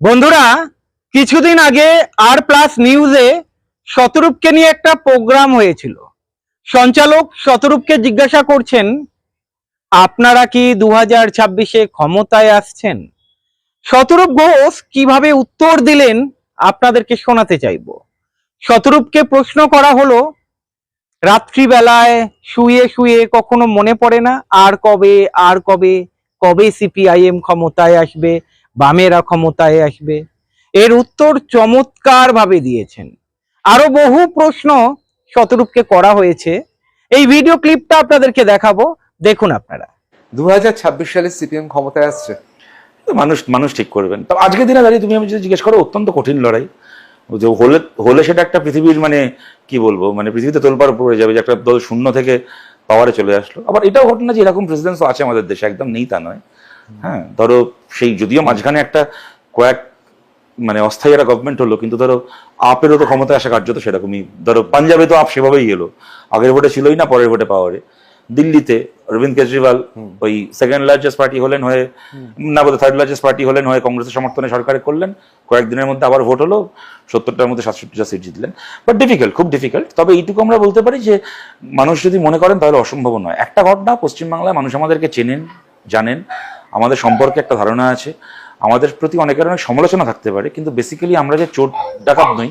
বন্ধুরা, কিছুদিন আগে আর প্লাস নিউজে শতরূপকে নিয়ে একটা প্রোগ্রাম হয়েছিল। সঞ্চালক শতরূপকে জিজ্ঞাসা করছেন, আপনারা কি দু ছাব্বিশে ক্ষমতায় আসছেন? শতরূপ ঘোষ, কীভাবে উত্তর দিলেন, আপনাদেরকে শোনাতে চাইব। শতরূপকে প্রশ্ন করা হলো, রাত্রিবেলায় শুয়ে শুয়ে কখনো মনে পড়ে না, আর কবে আর কবে কবে সিপিআইএম ক্ষমতায় আসবে? বামেরা ক্ষমতায় আসবে। এর উত্তর চমৎকার ভাবে দিয়েছেন। আরও বহু প্রশ্ন শতরূপকে করা হয়েছে। এই ভিডিও ক্লিপটা আপনাদেরকে দেখাবো। দেখুন আপনারা। দু সালে সিপিএম ক্ষমতায় আসছে। মানুষ মানুষ ঠিক করবেন। তো আজকের দিনে দাঁড়িয়ে তুমি আমি যদি জিজ্ঞেস করো অত্যন্ত কঠিন লড়াই। যে হলে হলে সেটা একটা পৃথিবীর মানে কি বলব? মানে পৃথিবীতে তোলপাড় পড়ে যাবে যে একটা দল শূন্য থেকে পাওয়ারে চলে আসলো। আবার এটাও ঘটনা যে এরকম প্রেসিডেন্টস আছে আমাদের দেশে একদম নেই তা নয়। হ্যাঁ। ধরো সেই যদিও মাঝখানে একটা কয়েক মানে অস্থায়ী একটা গভর্নমেন্ট হলো কিন্তু ধরো আপেরও তো ক্ষমতায় আসা কার্য তো সেরকমই। ধরো পাঞ্জাবে তো আপ সেভাবেই এলো। আগের ভোটে ছিলই না পরের ভোটে পাওয়ারে দিল্লিতে অরবিন্দ কেজরিওয়াল ওই সেকেন্ড লার্জেস্ট পার্টি হলেন হয়ে না বলতে থার্ড লার্জেস্ট পার্টি হলেন হয়ে কংগ্রেসের সমর্থনে সরকারে করলেন। কয়েকদিনের মধ্যে আবার ভোট হলো সত্তরটার মধ্যে সাতষট্টিটা সিট জিতলেন। বাট ডিফিকাল্ট খুব ডিফিকাল্ট তবে এইটুকু আমরা বলতে পারি যে মানুষ যদি মনে করেন তাহলে অসম্ভব নয়। একটা ঘটনা পশ্চিমবাংলায় মানুষ আমাদেরকে চেনেন জানেন। আমাদের সম্পর্কে একটা ধারণা আছে। আমাদের প্রতি অনেকের অনেক সমালোচনা থাকতে পারে, কিন্তু বেসিক্যালি আমরা যে চোর ডাকাত নই,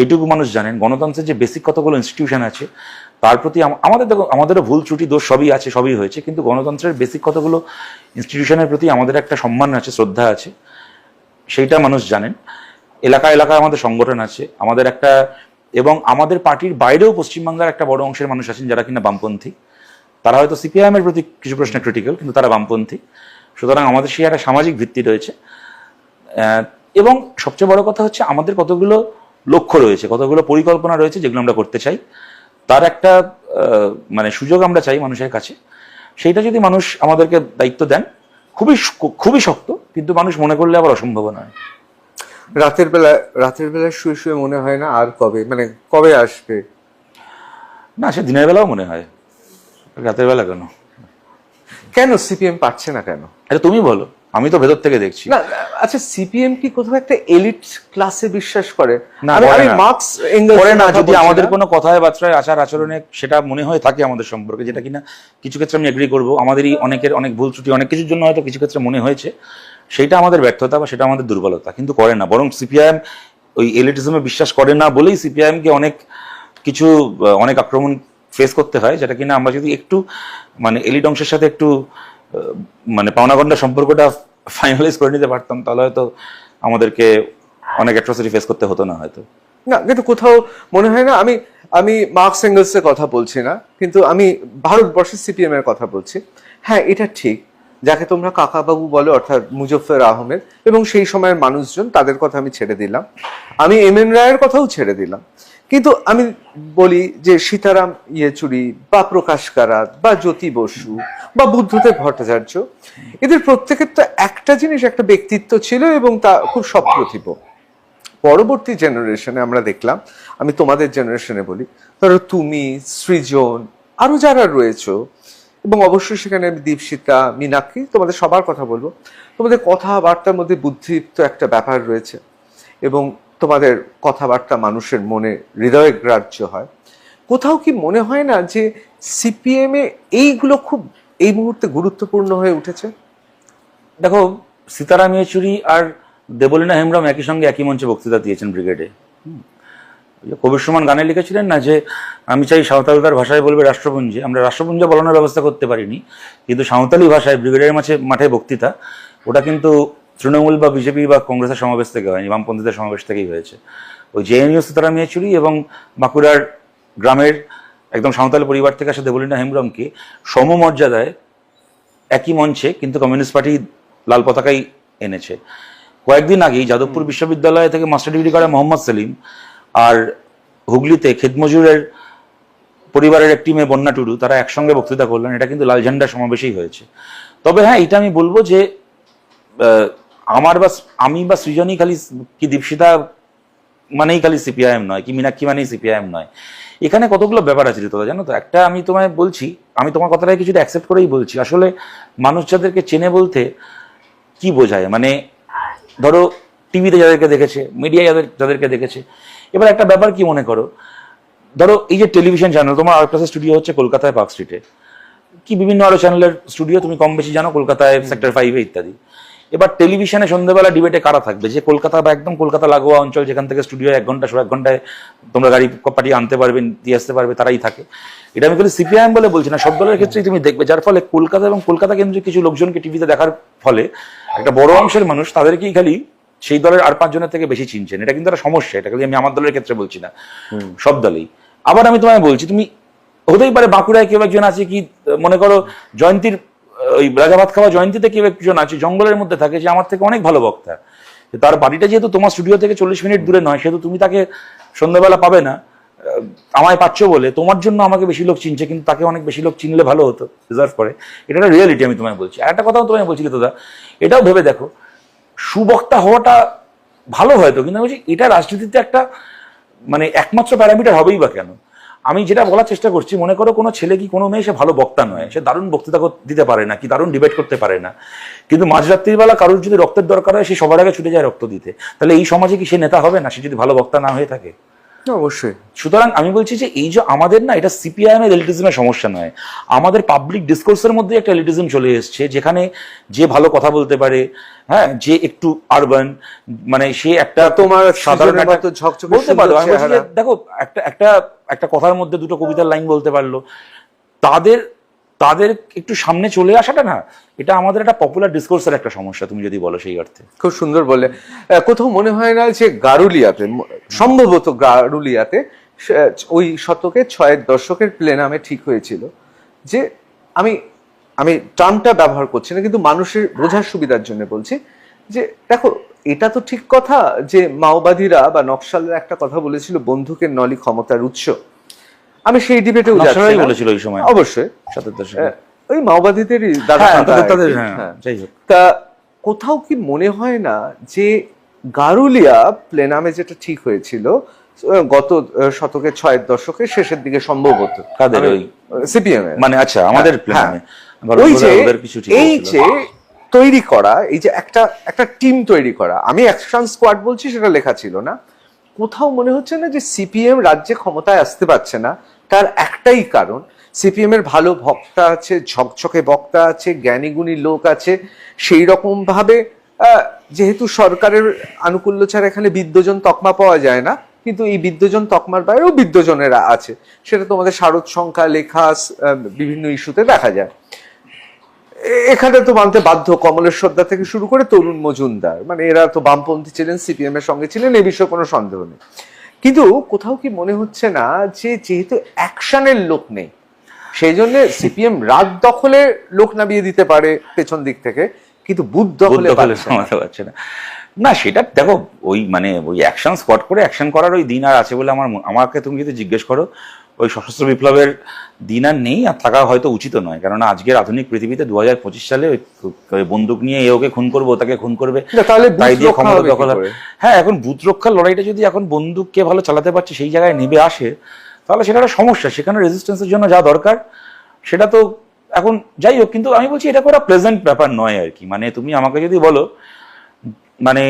এইটুকু মানুষ জানেন। গণতন্ত্রের যে বেসিক কতগুলো ইনস্টিটিউশন আছে, তার প্রতি আমাদের দেখো, আমাদেরও ভুল, ত্রুটি, দোষ সবই আছে, সবই হয়েছে, কিন্তু গণতন্ত্রের বেসিক কতগুলো ইনস্টিটিউশনের প্রতি আমাদের একটা সম্মান আছে, শ্রদ্ধা আছে, সেইটা মানুষ জানেন। এলাকা, এলাকায় আমাদের সংগঠন আছে, আমাদের একটা, এবং আমাদের পার্টির বাইরেও পশ্চিমবাংলার একটা বড় অংশের মানুষ আছেন যারা কিনা বামপন্থী। তারা হয়তো সিপিআইএম এর প্রতি কিছু প্রশ্নে ক্রিটিক্যাল কিন্তু তারা বামপন্থী। সুতরাং আমাদের সেই একটা সামাজিক ভিত্তি রয়েছে। এবং সবচেয়ে বড় কথা হচ্ছে আমাদের কতগুলো লক্ষ্য রয়েছে কতগুলো পরিকল্পনা রয়েছে যেগুলো আমরা করতে চাই। তার একটা মানে সুযোগ আমরা চাই মানুষের কাছে। সেইটা যদি মানুষ আমাদেরকে দায়িত্ব দেন খুবই খুবই শক্ত কিন্তু মানুষ মনে করলে আবার অসম্ভব নয়। রাতের বেলা রাতের বেলা শুয়ে শুয়ে মনে হয় না আর কবে? মানে কবে আসবে? না সে দিনের বেলাও মনে হয়। রাতের বেলা কেন? কেন সিপিএম পাচ্ছে না কেন? আচ্ছা তুমি বলো। আমি তো ভেতর থেকে দেখছি। না আচ্ছা সিপিএম কি কোথাও একটা এলিট ক্লাসে বিশ্বাস করে? না, আমি-। মার্কস করে না যদি আমাদের কোনো কথায় বার্তায় আচার আচরণে সেটা মনে হয় থাকে আমাদের সম্পর্কে যেটা কিনা কিছু ক্ষেত্রে আমি এগ্রি করব। আমাদেরই অনেকের অনেক ভুল ত্রুটি অনেক কিছুর জন্য হয়তো কিছু ক্ষেত্রে মনে হয়েছে। সেটা আমাদের ব্যর্থতা বা সেটা আমাদের দুর্বলতা কিন্তু করে না। বরং সিপিআইএম ওই এলিটিজমে বিশ্বাস করে না বলেই সিপিআইএম কে অনেক কিছু অনেক আক্রমণ ফেস করতে হয়, যেটা কিনা আমরা যদি একটু মানে এলিট অংশের সাথে একটু মানে পাওনাগণ্ডা সম্পর্কটা ফাইনালাইজ করে নিতে পারতাম, তাহলে হয়তো আমাদেরকে অনেক অ্যাট্রসিটি ফেস করতে হতো না হয়তো। না, কিন্তু কোথাও মনে হয় না, আমি আমি মার্কস এর কথা বলছি না, কিন্তু আমি ভারতবর্ষের সিপিএম এর কথা বলছি। হ্যাঁ এটা ঠিক, যাকে তোমরা কাকাবাবু বলো, অর্থাৎ মুজফফর আহমেদ, এবং সেই সময়ের মানুষজন, তাদের কথা আমি ছেড়ে দিলাম। আমি এম এন রায়ের কথাও ছেড়ে দিলাম। কিন্তু আমি বলি যে সীতারাম ইয়েচুরি বা প্রকাশ কারাত বা জ্যোতি বসু বা বুদ্ধদেব ভট্টাচার্য, এদের প্রত্যেকের তো একটা জিনিস, একটা ব্যক্তিত্ব ছিল এবং তা খুব সপ্রতিভ। পরবর্তী জেনারেশনে আমরা দেখলাম, আমি তোমাদের জেনারেশনে বলি, ধরো তুমি, সৃজন, আরও যারা রয়েছো, এবং অবশ্যই সেখানে আমি দীপশিতা, মীনাক্ষী, তোমাদের সবার কথা বলব। তোমাদের কথাবার্তার মধ্যে বুদ্ধিদীপ্ত একটা ব্যাপার রয়েছে, এবং তোমাদের কথাবার্তা মানুষের মনে হৃদয়ে গ্রাহ্য হয়। কোথাও কি মনে হয় না যে সিপিএম এইগুলো খুব এই মুহূর্তে গুরুত্বপূর্ণ হয়ে উঠেছে? দেখো সীতারাম ইয়েচুরি আর দেবলীনা হেমব্রম একই সঙ্গে একই মঞ্চে বক্তৃতা দিয়েছেন ব্রিগেডে। কবির সুমন গানে লিখেছিলেন না যে, আমি চাই সাঁওতালকার ভাষায় বলবে রাষ্ট্রপুঞ্জে। আমরা রাষ্ট্রপুঞ্জে বলানোর ব্যবস্থা করতে পারিনি, কিন্তু সাঁওতালি ভাষায় ব্রিগেডের মাঝে মাঠে বক্তৃতা, ওটা কিন্তু তৃণমূল বা বিজেপি বা কংগ্রেসের সমাবেশ থেকে হয়নি, বামপন্থীদের সমাবেশ থেকেই হয়েছে। ওই জেএনইউ সীতারাম ইয়েচুরি এবং বাঁকুড়ার গ্রামের একদম সাঁওতাল পরিবার থেকে আসা দেবলীনা হেমব্রমকে সমমর্যাদায় একই মঞ্চে কিন্তু কমিউনিস্ট পার্টি লাল পতাকাই এনেছে। কয়েকদিন আগেই যাদবপুর বিশ্ববিদ্যালয় থেকে মাস্টার ডিগ্রি করা মোহাম্মদ সেলিম আর হুগলিতে ক্ষেতমজুরের পরিবারের একটি মেয়ে বন্যা টুডু, তারা একসঙ্গে বক্তৃতা করলেন। এটা কিন্তু লাল ঝান্ডা সমাবেশেই হয়েছে। তবে হ্যাঁ এটা আমি বলব যে আমার বা আমি বা সৃজনই খালি কি দীপশিতা মানেই খালি সিপিআইএম নয়, কি মীনাক্ষী মানেই সিপিআইএম নয়। এখানে কতগুলো ব্যাপার আছে তোমরা জানো তো? একটা আমি তোমায় বলছি, আমি তোমার কথাটাকে কিছুটা অ্যাকসেপ্ট করেই বলছি। আসলে মানুষ যাদেরকে চেনে বলতে কি বোঝায়? মানে ধরো টিভিতে যাদেরকে দেখেছে, মিডিয়ায় যাদের যাদেরকে দেখেছে। এবার একটা ব্যাপার কি মনে করো? ধরো এই যে টেলিভিশন চ্যানেল তোমার আর স্টুডিও হচ্ছে কলকাতায় পার্ক স্ট্রিটে কি বিভিন্ন আরও চ্যানেলের স্টুডিও তুমি কম বেশি জানো, কলকাতায় সেক্টর ফাইভে ইত্যাদি। এবার টেলিভিশনে সন্ধ্যেবেলা ডিবেটে কারা থাকবে? যে কলকাতা বা একদম কলকাতা লাগোয়া অঞ্চল যেখান থেকে স্টুডিও এক ঘণ্টা এক ঘন্টায় তোমরা গাড়ি পাঠিয়ে আনতে পারবে দিয়ে আসতে পারবে তারাই থাকে। এটা আমি কিন্তু সিপিআইএম বলে বলছি না সব দলের ক্ষেত্রেই তুমি দেখবে যার ফলে কলকাতা এবং কলকাতা কেন্দ্রিক কিছু লোকজনকে টিভিতে দেখার ফলে একটা বড় অংশের মানুষ তাদেরকেই খালি সেই দলের আর পাঁচজনের থেকে বেশি চিনছেন। এটা কিন্তু একটা সমস্যা এটা খালি আমি আমার দলের ক্ষেত্রে বলছি না। সব দলেই। আবার আমি তোমায় বলছি তুমি হতেই পারে বাঁকুড়ায় কেউ একজন আছে কি মনে করো জয়ন্তীর ওই রাজা ভাত খাওয়া জয়ন্তীতে কেউ একজন আছে, জঙ্গলের মধ্যে থাকে, যে আমার থেকে অনেক ভালো বক্তা। তার বাড়িটা যেহেতু তোমার স্টুডিও থেকে চল্লিশ মিনিট দূরে নয়, সেহেতু তুমি তাকে সন্ধ্যাবেলা পাবে না আমায় পাচ্ছ বলে, তোমার জন্য আমাকে বেশি লোক চিনছে, কিন্তু তাকে অনেক বেশি লোক চিনলে ভালো হতো রিজার্ভ করে। এটা একটা রিয়েলিটি আমি তোমায় বলছি। আর একটা কথাও তোমায় বলছি দাদা, এটাও ভেবে দেখো, সুবক্তা হওয়াটা ভালো হয়তো, কিন্তু আমি বলছি, এটা রাজনীতিতে একটা মানে একমাত্র প্যারামিটার হবেই বা কেন? আমি যেটা বলার চেষ্টা করছি, মনে করো কোনো ছেলে কি, কোনো মেয়ে সে ভালো বক্তা নয়। সে দারুণ বক্তৃতা দিতে পারে না, কি দারুণ ডিবেট করতে পারে না। কিন্তু মাঝরাত্রির বেলা কারোর যদি রক্তের দরকার হয়, সে সবার আগে ছুটে যায় রক্ত দিতে। তাহলে এই সমাজে কি সে নেতা হবে না? সে যদি ভালো বক্তা না হয়ে থাকে? অবশ্যই। সুতরাং আমি বলছি যে এই যে আমাদের না এটা সিপিআইএম এর এলিটিজমের সমস্যা নয়। আমাদের পাবলিক ডিসকোর্সের মধ্যে একটা এলিটিজম চলে এসছে যেখানে যে ভালো কথা বলতে পারে হ্যাঁ যে একটু আরবান মানে সে একটা তোমার সাধারণ বলতে পারো। দেখো একটা একটা একটা কথার মধ্যে দুটো কবিতার লাইন বলতে পারল। তাদের তাদের একটু সামনে চলে আসাটা না, এটা আমাদের একটা পপুলার ডিসকোর্সের একটা সমস্যা, তুমি যদি বলো সেই অর্থে। খুব সুন্দর বলে কোথাও মনে হয় না যে গারুলিয়াতে সম্ভবত গারুলিয়াতে ওই শতকে ছয়ের দশকের প্লেনামে ঠিক হয়েছিল যে আমি আমি টার্মটা ব্যবহার করছি না, কিন্তু মানুষের বোঝার সুবিধার জন্য বলছি যে, দেখো, এটা তো ঠিক কথা যে মাওবাদীরা বা নকশালরা একটা কথা বলেছিল, বন্দুকের নলি ক্ষমতার উৎস। আমি সেই ডিবেটেও যাচ্ছি বলেছিল ওই সময়। অবশ্যই। সতের দশকে ওই মাওবাদীদেরই দাদা হ্যাঁ। হ্যাঁ হ্যাঁ। যাই হোক। তা কোথাও কি মনে হয় না যে গারুলিয়া প্লেনামে যেটা ঠিক হয়েছিল গত শতকে ছয়ের দশকের শেষের দিকে সম্ভবত কাদের ওই? সিপিএম মানে আচ্ছা আমাদের প্ল্যানে ওই যে কিছু এই যে তৈরি করা এই যে একটা একটা টিম তৈরি করা আমি অ্যাকশন স্কোয়াড বলছি সেটা লেখা ছিল না। কোথাও মনে হচ্ছে না যে সিপিএম রাজ্যে ক্ষমতায় আসতে পারছে না। তার একটাই কারণ সিপিএম এর ভালো বক্তা আছে ঝকঝকে বক্তা আছে জ্ঞানীগুণী লোক আছে সেই রকম ভাবে আহ, যেহেতু সরকারের আনুকূল্য ছাড়া এখানে বিদ্যজন তকমা পাওয়া যায় না কিন্তু এই বিদ্যজন তকমার বাইরেও বিদ্যজনেরা আছে। সেটা তোমাদের শারদ সংখ্যা লেখা বিভিন্ন ইস্যুতে দেখা যায়। এখানে তো মানতে বাধ্য কমলেশ্বরদা থেকে শুরু করে তরুণ মজুমদার। মানে এরা তো বামপন্থী ছিলেন সিপিএম এর সঙ্গে ছিলেন এই বিষয়ে কোনো সন্দেহ নেই। কিন্তু কোথাও কি মনে হচ্ছে না যে যেহেতু অ্যাকশনের লোক নেই সেই জন্য সিপিএম রাত দখলে লোক নামিয়ে দিতে পারে পেছন দিক থেকে কিন্তু বুথ দখলে হলে পারছে। না না সেটা দেখো ওই মানে ওই অ্যাকশন স্পট করে অ্যাকশন করার ওই দিন আর আছে বলে আমার আমাকে তুমি যদি জিজ্ঞেস করো ওই সশস্ত্র বিপ্লবের দিন আর নেই আর থাকা হয়তো উচিত নয়। কেননা আজকের আধুনিক পৃথিবীতে দু হাজার পঁচিশ সালে ওই বন্দুক নিয়ে এ ওকে খুন করব তাকে খুন করবে না, তাহলে বুথ তাই দিয়ে ক্ষমতা দখল হ্যাঁ এখন বুথ রক্ষার লড়াইটা যদি এখন বন্দুক কে ভালো চালাতে পারছে সেই জায়গায় নেমে আসে তাহলে সেটা একটা সমস্যা। সেখানে রেজিস্ট্যান্সের জন্য যা দরকার সেটা তো এখন যাই হোক কিন্তু আমি বলছি এটা করা প্রেজেন্ট ব্যাপার নয় আর কি। মানে তুমি আমাকে যদি বলো মানে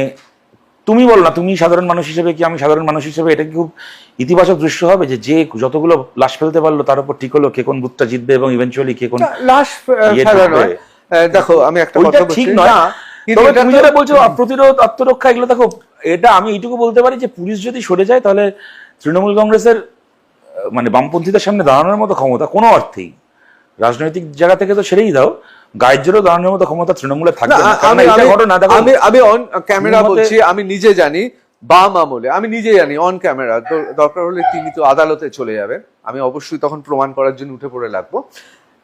তুমি বলো না তুমি সাধারণ মানুষ হিসেবে কি আমি সাধারণ মানুষ হিসেবে এটা কি খুব ইতিবাচক দৃশ্য হবে যে যে যতগুলো লাশ ফেলতে পারল তার উপর ঠিক হলো কে কোন বুথটা জিতবে এবং ইভেন্চুয়ালি কে কোন লাশ ইয়ে দেখো আমি একটা কথা ঠিক নয়। তুমি যেটা বলছো প্রতিরোধ আত্মরক্ষা এগুলো দেখো এটা আমি এইটুকু বলতে পারি যে পুলিশ যদি সরে যায় তাহলে তৃণমূল কংগ্রেসের মানে বামপন্থীদের সামনে দাঁড়ানোর মতো ক্ষমতা কোনো অর্থেই রাজনৈতিক জায়গা থেকে তো ছেড়েই দাও। গায়ের দাঁড়ানোর মতো ক্ষমতা তৃণমূলের না, থাকবে না। আমি আমি- ঘটনা আমি আমি অন ক্যামেরা বলছি আমি নিজে জানি বাম আমলে আমি নিজে জানি অন ক্যামেরা দরকার হলে তিনি তো আদালতে চলে যাবেন। আমি অবশ্যই তখন প্রমাণ করার জন্য উঠে পড়ে লাগবো।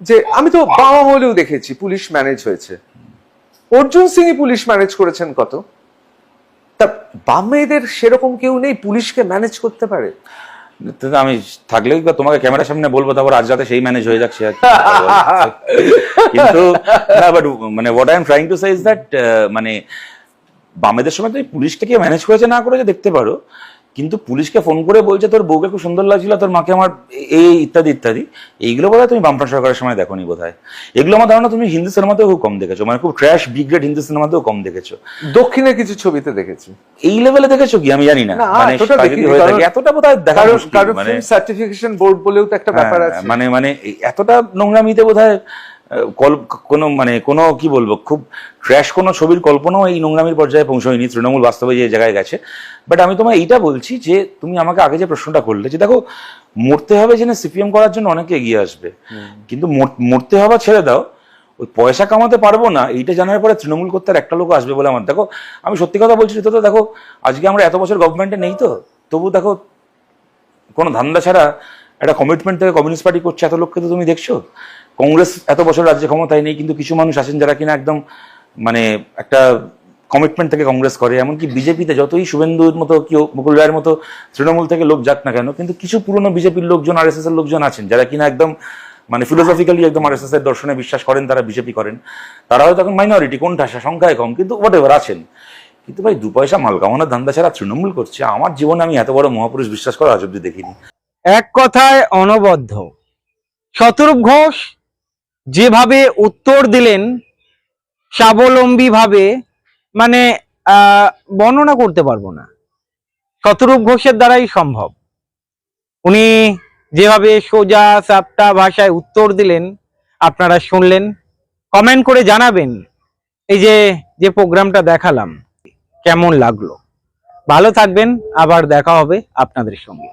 যে আমি তো বাম আমলেও দেখেছি পুলিশ ম্যানেজ হয়েছে। অর্জুন সিংই পুলিশ ম্যানেজ করেছেন কত? তা বামেদের সেরকম কেউ নেই পুলিশকে ম্যানেজ করতে পারে। আমি থাকলেই তোমাকে ক্যামেরার সামনে বলব, তারপর আজ রাতে সেই ম্যানেজ হয়ে যাচ্ছে কিন্তু মানে what I am trying to say that মানে বামেদের সময় তুমি পুলিশটাকে ম্যানেজ করেছে না করেছে দেখতে পারো। কিন্তু পুলিশকে ফোন করে বলছে তোর বউকে খুব সুন্দর লাগছিল তোর মাকে আমার এই ইত্যাদি ইত্যাদি। এইগুলো বোধহয় তুমি বামফ্রন্ট সরকারের সময় দেখোনি বোধহয়। এগুলো আমার ধারণা তুমি হিন্দি সিনেমাতেও খুব কম দেখেছ মানে খুব ট্র্যাশ বিগ্রেড হিন্দি সিনেমাতেও কম দেখেছ। দক্ষিণের কিছু ছবিতে দেখেছি। এই লেভেলে দেখেছ কি? আমি জানি না। না, মানে এতটা কি হয়ে দেখা মানে সার্টিফিকেশন বোর্ড বলেও তো একটা ব্যাপার হ্যাঁ, আছে। মানে মানে এতটা নোংরামিতে বোধ হয় কোনো মানে কোনো কি বলব খুব ট্র্যাশ কোনো ছবির কল্পনাও এই নোংরামির পর্যায়ে পৌঁছয়নি। তৃণমূল বাস্তবে যে জায়গায় গেছে। বাট আমি তোমায় এইটা বলছি যে তুমি আমাকে আগে যে প্রশ্নটা করলে যে দেখো মরতে হবে জেনে সিপিএম করার জন্য অনেকে এগিয়ে আসবে। কিন্তু মরতে হওয়া ছেড়ে দাও। ওই পয়সা কামাতে পারব না এইটা জানার পরে তৃণমূল করতে আর একটা লোক আসবে বলে আমার দেখো আমি সত্যি কথা বলছি তো তো দেখো আজকে আমরা এত বছর গভর্নমেন্টে নেই তো? তবু দেখো কোনো ধান্দা ছাড়া একটা কমিটমেন্ট থেকে কমিউনিস্ট পার্টি করছে, এত লোককে তো তুমি দেখছ? কংগ্রেস এত বছর রাজ্যে ক্ষমতায় নেই, কিন্তু কিছু মানুষ আছেন যারা কিনা একদম মানে একটা কমিটমেন্ট থেকে কংগ্রেস করে। এমনকি বিজেপিতে যতই শুভেন্দুর মতো কেউ মুকুল রায়ের মতো তৃণমূল থেকে লোক যাক না কেন, কিন্তু কিছু পুরনো বিজেপির লোকজন আর এর লোকজন আছেন, যারা কিনা একদম মানে ফিলোসফিক্যালি একদম আর এর দর্শনে বিশ্বাস করেন, তারা বিজেপি করেন। তারা হয়তো এখন মাইনরিটি কোনটা সংখ্যায় কম, কিন্তু হোয়াট এভার আছেন। কিন্তু ভাই, দু পয়সা মাল কামানোর ধান্দা ছাড়া তৃণমূল করছে। আমার জীবনে আমি এত বড় মহাপুরুষ বিশ্বাস করা আজ অব্দি দেখিনি। এক কথায় অনবদ্য। শতরূপ ঘোষ যেভাবে উত্তর দিলেন স্বাবলম্বী ভাবে মানে বর্ণনা করতে পারব না। শতরূপ ঘোষের দ্বারাই সম্ভব। উনি যেভাবে সোজা সাপটা ভাষায় উত্তর দিলেন, আপনারা শুনলেন, কমেন্ট করে জানাবেন, এই যে যে প্রোগ্রামটা দেখালাম, কেমন লাগল। ভালো থাকবেন, আবার দেখা হবে আপনাদের সঙ্গে।